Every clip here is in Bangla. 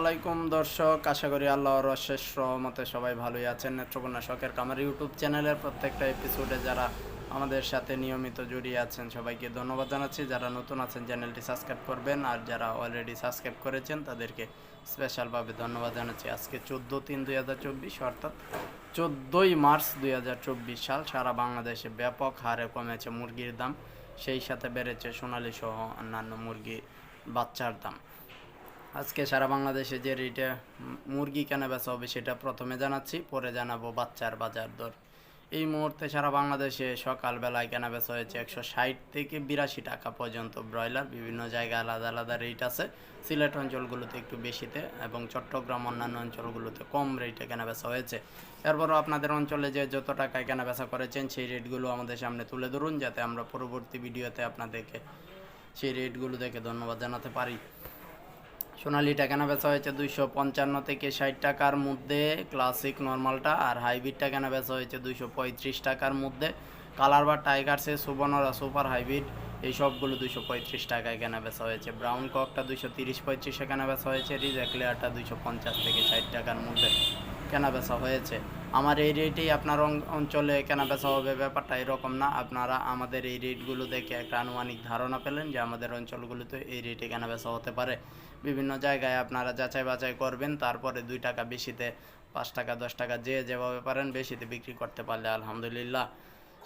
আলাইকুম দর্শক, আশা করি আল্লাহর অশেষ রহমতে সবাই ভালোই আছেন। নেত্রকোনা শখের কামার ইউটিউব চ্যানেলের প্রত্যেকটা এপিসোডে যারা আমাদের সাথে নিয়মিত জড়িয়ে আছেন, সবাইকে ধন্যবাদ জানাচ্ছি। যারা নতুন আছেন, চ্যানেলটি সাবস্ক্রাইব করবেন। আর যারা অলরেডি সাবস্ক্রাইব করেছেন, তাদেরকে স্পেশালভাবে ধন্যবাদ জানাচ্ছি। আজকে চোদ্দ তিন দুই হাজার চব্বিশ, অর্থাৎ চোদ্দোই মার্চ দুই হাজার চব্বিশ সাল। সারা বাংলাদেশে ব্যাপক হারে কমেছে মুরগির দাম। সেই সাথে বেড়েছে সোনালী সহ অন্যান্য মুরগি বাচ্চার দাম। আজকে সারা বাংলাদেশে যে রেটে মুরগি কেনা বেচা হবে সেটা প্রথমে জানাচ্ছি, পরে জানাব বাচ্চার বাজার দর। এই মুহূর্তে সারা বাংলাদেশে সকালবেলায় কেনা বেচা হয়েছে একশো ষাট থেকে বিরাশি টাকা পর্যন্ত ব্রয়লার। বিভিন্ন জায়গায় আলাদা আলাদা রেট আছে। সিলেট অঞ্চলগুলোতে একটু বেশিতে এবং চট্টগ্রাম অন্যান্য অঞ্চলগুলোতে কম রেটে কেনা বেচা হয়েছে। এরপরও আপনাদের অঞ্চলে যে যত টাকায় কেনা বেচা করেছেন সেই রেটগুলো আমাদের সামনে তুলে ধরুন, যাতে আমরা পরবর্তী ভিডিওতে আপনাদেরকে সেই রেটগুলো দেখে ধন্যবাদ জানাতে পারি। সোনালিটা কেনা বেচা হয়েছে দুইশো পঞ্চান্ন থেকে ষাট টাকার মধ্যে, ক্লাসিক নর্মালটা, আর হাইব্রিডটা কেনা বেচা হয়েছে দুইশো পঁয়ত্রিশ টাকার মধ্যে। কালার বা টাইগার্সের সুবর্ণরা সুপার হাইব্রিড। এই সবগুলো দুইশো পঁয়ত্রিশ টাকায় কেনা বেচা হয়েছে। ব্রাউন ককটা দুইশো তিরিশ পঁয়ত্রিশে কেনা বেচা হয়েছে। রিজেক লেয়ারটা দুইশো পঞ্চাশ থেকে ষাট টাকার মধ্যে কেনা বেচা হয়েছে। আমার এই রেটেই আপনার অঞ্চলে কেনা বেচা হবে ব্যাপারটা এরকম না। আপনারা আমাদের এই রেটগুলো দেখে একটা আনুমানিক ধারণা পেলেন যে আমাদের অঞ্চলগুলোতে এই রেটে কেনা বেচা হতে পারে। বিভিন্ন জায়গায় আপনারা যাচাই বাছাই করবেন, তারপরে দুই টাকা বেশিতে, পাঁচ টাকা, দশ টাকা যে যেভাবে পারেন বেশিতে বিক্রি করতে পারলে আলহামদুলিল্লাহ।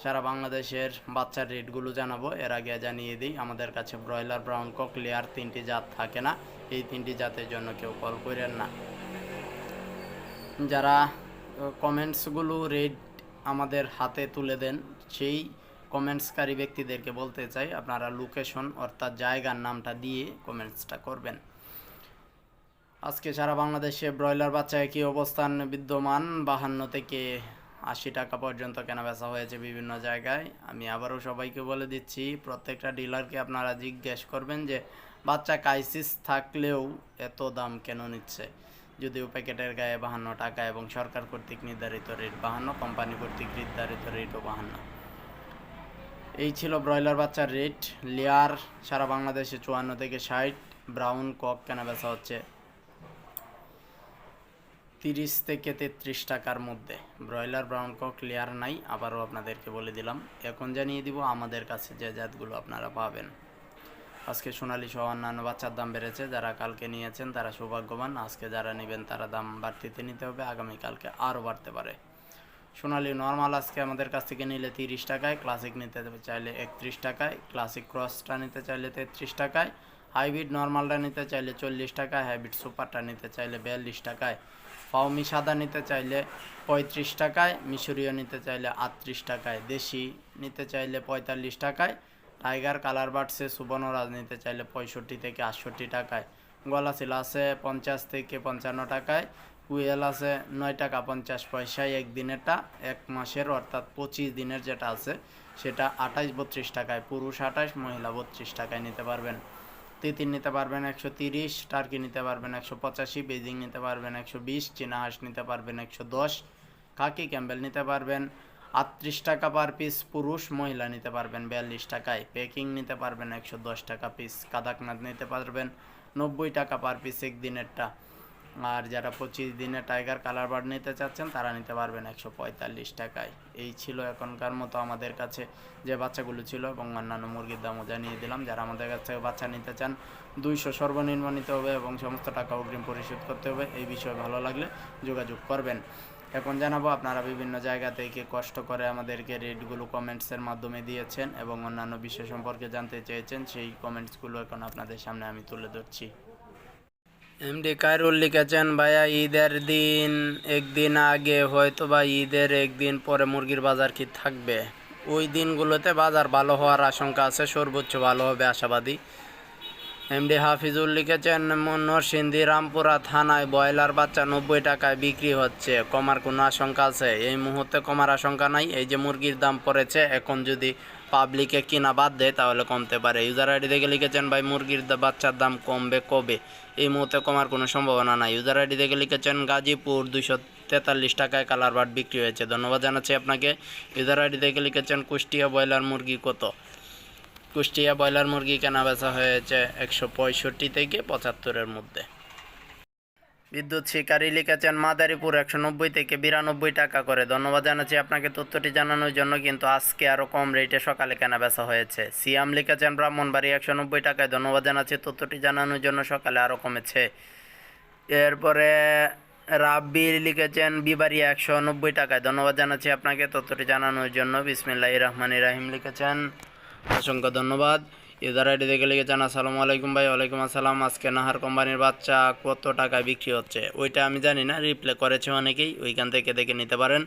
সারা বাংলাদেশের বাচ্চার রেটগুলো জানাব। এর আগে জানিয়ে দিই, আমাদের কাছে ব্রয়লার, ব্রাউন কক, লেয়ার তিনটি জাত থাকে না। এই তিনটি জাতের জন্য কেউ কল করেন না। যারা কমেন্টসগুলো রেড আমাদের হাতে তুলে দেন, সেই কমেন্টসকারী ব্যক্তিদেরকে বলতে চাই, আপনারা লোকেশন অর্থাৎ জায়গার নামটা দিয়ে কমেন্টসটা করবেন। আজকে সারা বাংলাদেশে ব্রয়লার বাচ্চায় কি অবস্থান বিদ্যমান? বাহান্ন থেকে আশি টাকা পর্যন্ত কেনা বেচা হয়েছে বিভিন্ন জায়গায়। আমি আবারও সবাইকে বলে দিচ্ছি, প্রত্যেকটা ডিলারকে আপনারা জিজ্ঞেস করবেন যে, বাচ্চা কাইসিস থাকলেও এত দাম কেন নিচ্ছে? যদিও প্যাকেটের গায়ে বাহান্ন টাকা এবং সরকার কর্তৃক নির্ধারিত রেট বাহান্ন কোম্পানি কর্তৃক নির্ধারিত রেটও বাহান্ন। এই ছিল ব্রয়লার বাচ্চার রেট লেয়ার সারা বাংলাদেশে চুয়ান্ন থেকে ষাট ব্রাউন কক কেনা বেচা হচ্ছে। তিরিশ থেকে তেত্রিশ টাকার মধ্যে। ব্রয়লার, ব্রাউন কক, লেয়ার নাই, আবারও আপনাদেরকে বলে দিলাম। এখন জানিয়ে দিব আমাদের কাছে যে জাতগুলো আপনারা পাবেন। আজকে সোনালি সহ অন্যান্য বাচ্চার দাম বেড়েছে, যারা কালকে নিয়েছেন তারা সৌভাগ্যবান। আজকে যারা নেবেন তারা দাম বাড়তিতে নিতে হবে আগামীকালকে আরও বাড়তে পারে। সোনালি নর্মাল আজকে আমাদের কাছ থেকে নিলে তিরিশ টাকায়, ক্লাসিক নিতে চাইলে একত্রিশ টাকায়, ক্লাসিক ক্রসটা নিতে চাইলে তেত্রিশ টাকায় হাইব্রিড নর্মালটা নিতে চাইলে চল্লিশ টাকায়, হাইব্রিড সুপারটা নিতে চাইলে বিয়াল্লিশ টাকায় পাওমি সাদা নিতে চাইলে পঁয়ত্রিশ টাকায়, মিশরীয় নিতে চাইলে আটত্রিশ টাকায়, দেশি নিতে চাইলে পঁয়তাল্লিশ টাকায়, টাইগার কালার বার্ডসে সুবর্ণরাজ নিতে চাইলে পঁয়ষট্টি থেকে আটষট্টি টাকায় গলাশিল আছে পঞ্চাশ থেকে পঞ্চান্ন টাকায়, কুয়েল আছে নয় টাকা পঞ্চাশ পয়সায় এক দিনেরটা, এক মাসের অর্থাৎ পঁচিশ দিনের যেটা আছে, সেটা আঠাশ বত্রিশ টাকায়, পুরুষ আঠাশ, মহিলা বত্রিশ টাকায় নিতে পারবেন। তিতির নিতে পারবেন একশো তিরিশ, টার্কি নিতে পারবেন একশো পঁচাশি বেজিং নিতে পারবেন একশো বিশ, চীনা হাঁস নিতে পারবেন একশো দশ কাকি ক্যাম্বেল নিতে পারবেন আটত্রিশ টাকা পার পিস, পুরুষ মহিলা নিতে পারবেন বিয়াল্লিশ টাকায়, পেকিং নিতে পারবেন একশো দশ টাকা পিস, কাদাকনাথ নিতে পারবেন নব্বই টাকা পার পিস এক দিনেরটা আর যারা পঁচিশ দিনে টাইগার কালার বার্ড নিতে চাচ্ছেন, তারা নিতে পারবেন একশো পঁয়তাল্লিশ টাকায়। এই ছিল এখনকার মতো আমাদের কাছে যে বাচ্চাগুলো ছিল এবং অন্যান্য মুরগির দামও জানিয়ে দিলাম। যারা আমাদের কাছ থেকে বাচ্চা নিতে চান, দুইশো সর্বনিম্ন নিতে হবে এবং সমস্ত টাকা অগ্রিম পরিশোধ করতে হবে। এই বিষয়ে ভালো লাগলে যোগাযোগ করবেন। এখন জানাব আপনারা বিভিন্ন জায়গা থেকে কষ্ট করে আমাদেরকে রেটগুলো কমেন্টসের মাধ্যমে দিয়েছেন এবং অন্যান্য বিষয় সম্পর্কে জানতে চেয়েছেন, সেই কমেন্টসগুলো এখন আপনাদের সামনে আমি তুলে ধরছি। এমডি কায়রুল লিখেছেন, ভাইয়া, ঈদের দিন, একদিন আগে হয়তো বা ঈদের একদিন পরে মুরগির বাজার কি থাকবে? ওই দিনগুলোতে বাজার ভালো হওয়ার আশঙ্কা আছে, সর্বোচ্চ ভালো হবে, আশাবাদী। এমডি হাফিজুল লিখেছেন নরসিংদী রামপুরা থানায় ব্রয়লার বাচ্চা নব্বই টাকায় বিক্রি হচ্ছে, কমার কোনো আশঙ্কা আছে? এই মুহূর্তে কমার আশঙ্কা নাই, এই যে মুরগির দাম পড়েছে, এখন যদি পাবলিকে কিনা বাদ দেয়, তাহলে কমতে পারে। ইউজার আইডি থেকে লিখেছেন, ভাই, মুরগির বাচ্চার দাম কমবে কবে? এই মুহূর্তে কমার কোনো সম্ভাবনা নাই। ইউজার আইডি থেকে লিখেছেন, গাজীপুর দুশো তেতাল্লিশ টাকায় কালার বাট বিক্রি হয়েছে। ধন্যবাদ জানাচ্ছি আপনাকে। ইউজার আইডি থেকে লিখেছেন, কুষ্টিয়া ব্রয়লার মুরগি কত? কুষ্টিয়া ব্রয়লার মুরগি কেনা বেচা হয়েছে একশো পঁয়ষট্টি থেকে পঁচাত্তরের মধ্যে। বিদ্যুৎ শিকারী লিখেছেন, মাদারীপুর একশো নব্বই থেকে বিরানব্বই টাকা করে। ধন্যবাদ জানাচ্ছি আপনাকে তথ্যটি জানানোর জন্য, কিন্তু আজকে আরও কম রেটে সকালে কেনা বেচা হয়েছে। সিয়াম লিখেছেন, ব্রাহ্মণবাড়ি একশো নব্বই টাকায়। ধন্যবাদ জানাচ্ছি তথ্যটি জানানোর জন্য, সকালে আরও কমেছে। এরপরে রাব্বির লিখেছেন, বিবাড়ি একশো নব্বই টাকায়। ধন্যবাদ জানাচ্ছি আপনাকে তথ্যটি জানানোর জন্য। বিসমিল্লাহ রহমান রাহিম লিখেছেন। অসংখ্য ধন্যবাদ। ইউজার আইডি দেখে লিখেছেন আসসালামু আলাইকুম ভাই, ওয়ালাইকুম আসসালাম। আজকে নাহার কোম্পানির বাচ্চা কত টাকায় বিক্রি হচ্ছে? ওইটা আমি জানি না রিপ্লে করেছে অনেকেই, ওইখান থেকে দেখে নিতে পারেন।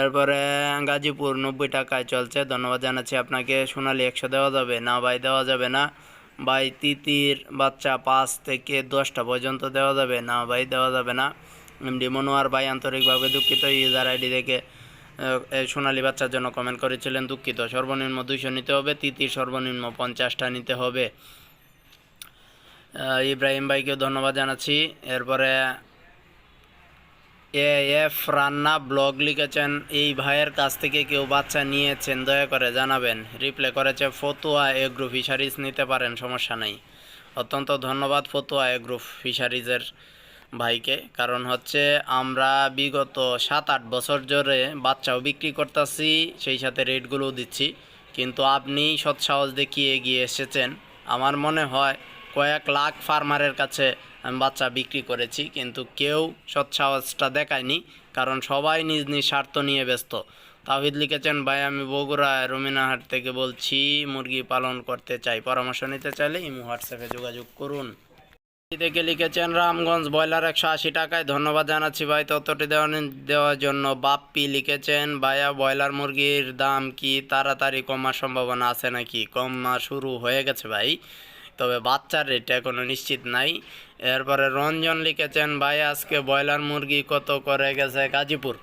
এরপরে, গাজীপুর নব্বই টাকায় চলছে, ধন্যবাদ জানাচ্ছি আপনাকে, সোনালি একশো দেওয়া যাবে না ভাই, দেওয়া যাবে না। ভাই, তিতির বাচ্চা পাঁচ থেকে দশটা পর্যন্ত দেওয়া যাবে না ভাই, দেওয়া যাবে না। এমডি মনোয়ার ভাই আন্তরিকভাবে দুঃখিত ইউজার আইডি এই সোনালী বাচ্চার জন্য কমেন্ট করেছিলেন, দুঃখিত। সর্বনিম্ন দুইশো নিতে হবে, তিতির সর্বনিম্ন পঞ্চাশটা নিতে হবে। ইব্রাহিম ভাইকেও ধন্যবাদ জানাচ্ছি। এরপরে এ এফ রান্না ব্লগ লিখেছেন, এই ভাইয়ের কাছ থেকে কেউ বাচ্চা নিয়েছেন, দয়া করে জানাবেন। রিপ্লে করেছে, ফতুয়া এগ্রো ফিশারিজ নিতে পারেন, সমস্যা নেই। অত্যন্ত ধন্যবাদ, ফতুয়া এগ্রো ফিশারিজের ভাইকে, কারণ হচ্ছে আমরা বিগত সাত আট বছর ধরে বাচ্চাও বিক্রি করতেছি, সেই সাথে রেটগুলোও দিচ্ছি। কিন্তু আপনি সৎসাহস দেখিয়ে এগিয়ে এসেছেন। আমার মনে হয় কয়েক লাখ ফার্মারের কাছে আমি বাচ্চা বিক্রি করেছি, কিন্তু কেউ সৎসাহসটা দেখায়নি, কারণ সবাই নিজ নিজ স্বার্থ নিয়ে ব্যস্ত। তাহিদ লিখেছেন, ভাই, আমি বগুড়া রমিনাহাট থেকে বলছি, মুরগি পালন করতে চাই। পরামর্শ নিতে চাইলে ইমো হোয়াটসঅ্যাপে যোগাযোগ করুন। থেকে লিখেছেন? রামগঞ্জ ব্রয়লার একশো আশি টাকায় ধন্যবাদ জানাচ্ছি ভাই। দেওয়া দেওয়ার জন্য বাপ্পি লিখেছেন, ভাইয়া, ব্রয়লার মুরগির দাম কি তাড়াতাড়ি কমার সম্ভাবনা আছে নাকি? কমা শুরু হয়ে গেছে ভাই। তবে বাচ্চার রেট এখনও নিশ্চিত নাই। এরপরে রঞ্জন লিখেছেন ভাই আজকে ব্রয়লার মুরগি কত করে গেছে গাজীপুর?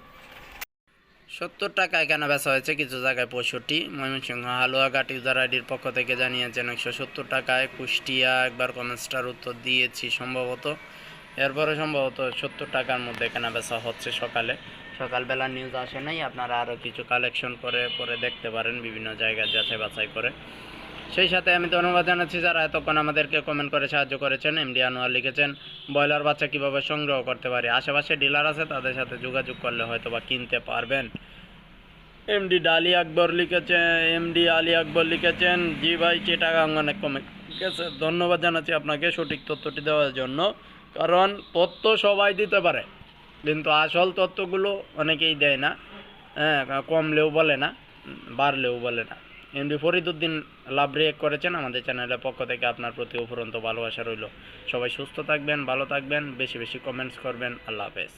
সত্তর টাকায় কেন বেচা হয়েছে? কিছু জায়গায় পঁয়ষট্টি। ময়মনসিংহ, হালুয়া ঘাট, ইউজার আইডির পক্ষ থেকে জানিয়েছেন একশো সত্তর টাকায় কুষ্টিয়া একবার কমেন্টসটার উত্তর দিয়েছি সম্ভবত। এরপরে সম্ভবত সত্তর টাকার মধ্যে কেনা বেচা হচ্ছে সকালে। সকালবেলা নিউজ আসে নাই, আপনারা আরও কিছু কালেকশন করে পরে দেখতে পারেন বিভিন্ন জায়গায় যাচাই বাছাই করে। সেই সাথে আমি ধন্যবাদ জানাচ্ছি, যারা এতক্ষণ আমাদেরকে কমেন্ট করে সাহায্য করেছেন এমডি আনোয়ার লিখেছেন, ব্রয়লার বাচ্চা কীভাবে সংগ্রহ করতে পারি? আশেপাশে ডিলার আছে, তাদের সাথে যোগাযোগ করলে হয়তো বা কিনতে পারবেন। এমডি ডালি আকবর লিখেছেন এমডি আলী আকবর লিখেছেন, জি ভাই চিটাগাঙ্গনে কমে ঠিক আছে, ধন্যবাদ জানাচ্ছি আপনাকে সঠিক তথ্যটি দেওয়ার জন্য, কারণ তথ্য সবাই দিতে পারে, কিন্তু আসল তথ্যগুলো অনেকেই দেয় না হ্যাঁ কমলেও বলে না, বাড়লেও বলে না। এমডি ফরিদুদ্দিন লাভ রিয়েক্ট করেছেন আমাদের চ্যানেলের পক্ষ থেকে আপনার প্রতি উপরন্ত ভালোবাসা রইল। সবাই সুস্থ থাকবেন, ভালো থাকবেন, বেশি বেশি কমেন্টস করবেন। আল্লাহ হাফেজ।